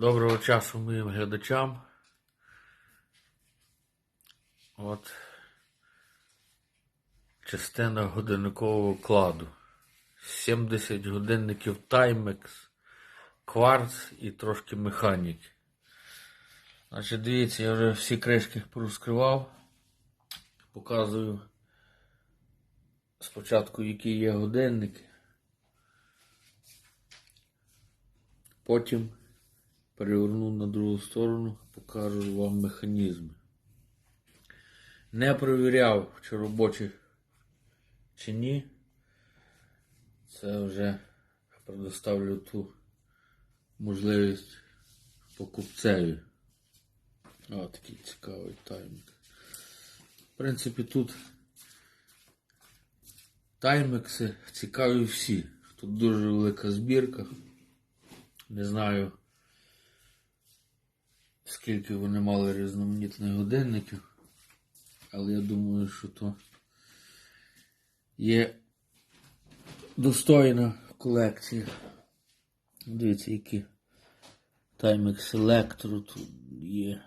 Доброго часу моїм глядачам. От частина годинникового кладу. 70 годинників Timex, кварц і трошки механіки. Значить, дивіться, я вже всі кришки порозкривав. Показую спочатку, які є годинники. Потім переверну на другу сторону, покажу вам механізми. Не перевіряв, чи робочі, чи ні. Це вже предоставлю ту можливість покупцеві. О, такий цікавий таймінг. В принципі, тут таймекси цікаві всі. Тут дуже велика збірка. Не знаю, скільки вони мали різноманітних годинників, але я думаю, що то є достойна колекція. Дивіться, які Timex Electro тут є.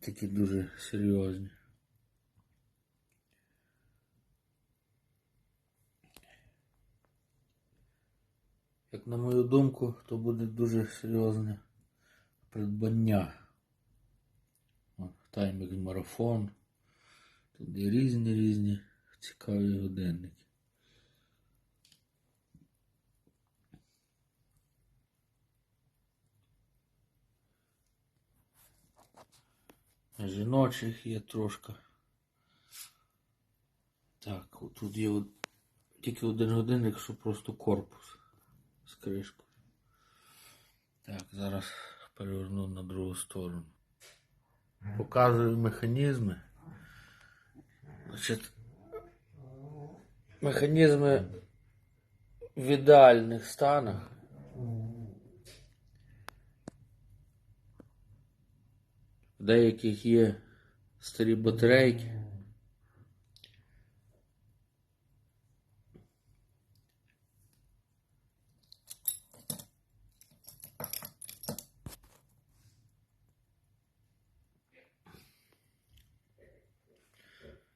Такі дуже серйозні. На мою думку, то буде дуже серйозне придбання. Таймінг марафон. Тут є різні різні цікаві годинники. Жіночих є трошки. Так, тут є тільки один годинник, що просто корпус з кришкою. Так, зараз переверну на другу сторону. Показую механізми. Значить, механізми в ідеальних станах. В деяких є старі батарейки.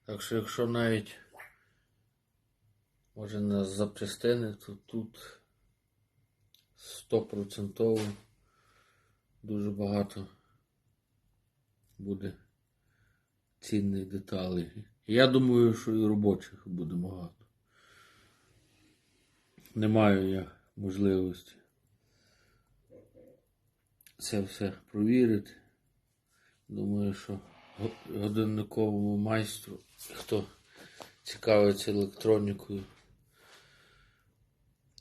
Так що, якщо навіть може на запчастини, то тут стопроцентово дуже багато буде цінних деталей. Я думаю, що і робочих буде багато. Не маю я можливості це все провірити. Думаю, що годинниковому майстру, хто цікавиться електронікою,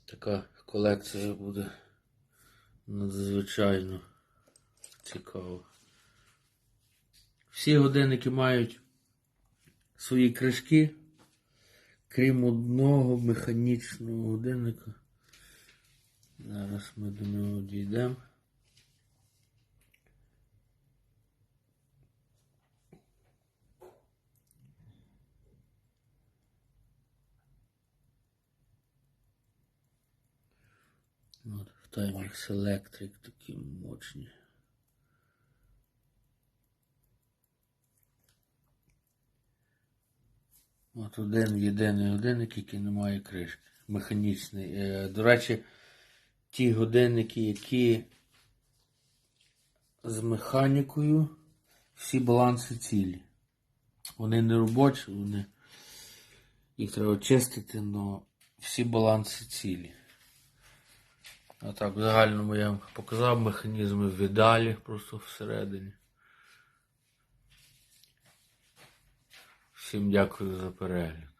така колекція буде надзвичайно цікава. Всі годинники мають свої кришки, крім одного механічного годинника. Зараз ми до нього дійдемо. От, в Timex Electric такі мощні. От один єдиний годинник, який не має кришки. Механічний. Е, До речі, ті годинники, які з механікою, всі баланси цілі. Вони не робочі, вони їх треба чистити, але всі баланси цілі. А так, в загальному я вам показав механізми віддалі просто всередині. Всім дякую за перегляд.